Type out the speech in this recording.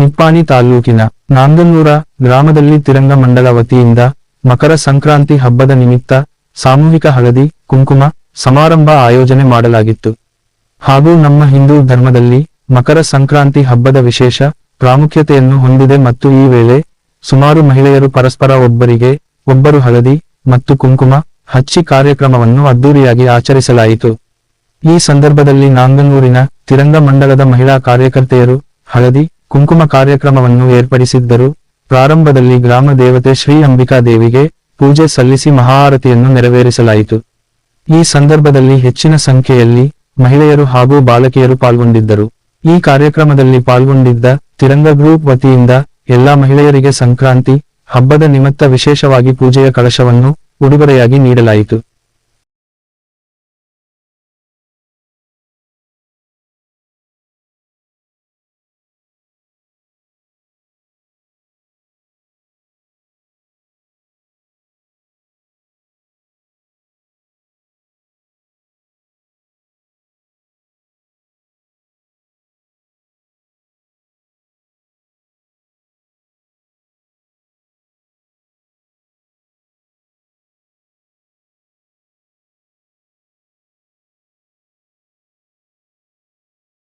ನಿಪ್ಪಾಣಿ ತಾಲೂಕಿನ ನಾಂದನೂರ ಗ್ರಾಮದಲ್ಲಿ ತಿರಂಗ ಮಂಡಲ ವತಿಯಿಂದ ಮಕರ ಸಂಕ್ರಾಂತಿ ಹಬ್ಬದ ನಿಮಿತ್ತ ಸಾಮೂಹಿಕ ಹಳದಿ, ಕುಂಕುಮ, ಸಮಾರಂಭ ಆಯೋಜನೆ ಮಾಡಲಾಗಿತ್ತು. ಹಾಗೂ ನಮ್ಮ ಹಿಂದೂ ಧರ್ಮದಲ್ಲಿ ಮಕರ ಸಂಕ್ರಾಂತಿ ಹಬ್ಬದ ವಿಶೇಷ ಪ್ರಾಮುಖ್ಯತೆಯನ್ನು ಹೊಂದಿದೆ ಮತ್ತು ಈ ವೇಳೆ ಸುಮಾರು ಮಹಿಳೆಯರು ಪರಸ್ಪರ ಒಬ್ಬರಿಗೆ ಒಬ್ಬರು ಹಳದಿ ಮತ್ತು ಕುಂಕುಮ ಹಚ್ಚಿ ಕಾರ್ಯಕ್ರಮವನ್ನು ಅದ್ದೂರಿಯಾಗಿ ಆಚರಿಸಲಾಯಿತು. ಈ ಸಂದರ್ಭದಲ್ಲಿ ನಾಂಗನೂರಿನ ತಿರಂಗ ಮಂಡಲದ ಮಹಿಳಾ ಕಾರ್ಯಕರ್ತೆಯರು ಹಳದಿ ಕುಂಕುಮ ಕಾರ್ಯಕ್ರಮವನ್ನು ಏರ್ಪಡಿಸಿದ್ದರು. ಪ್ರಾರಂಭದಲ್ಲಿ ಗ್ರಾಮ ದೇವತೆ ಶ್ರೀ ಅಂಬಿಕಾ ದೇವಿಗೆ ಪೂಜೆ ಸಲ್ಲಿಸಿ ಮಹಾಆರತಿಯನ್ನು ನೆರವೇರಿಸಲಾಯಿತು. ಈ ಸಂದರ್ಭದಲ್ಲಿ ಹೆಚ್ಚಿನ ಸಂಖ್ಯೆಯಲ್ಲಿ ಮಹಿಳೆಯರು ಹಾಗೂ ಬಾಲಕಿಯರು ಪಾಲ್ಗೊಂಡಿದ್ದರು. ಈ ಕಾರ್ಯಕ್ರಮದಲ್ಲಿ ಪಾಲ್ಗೊಂಡಿದ್ದ ತಿರಂಗ ಗ್ರೂಪ್ ವತಿಯಿಂದ ಎಲ್ಲಾ ಮಹಿಳೆಯರಿಗೆ ಸಂಕ್ರಾಂತಿ, ಹಬ್ಬದ ನಿಮಿತ್ತ ವಿಶೇಷವಾಗಿ ಪೂಜೆಯ ಕಳಶವನ್ನು ಉಡುಗೊರೆಯಾಗಿ ನೀಡಲಾಯಿತು.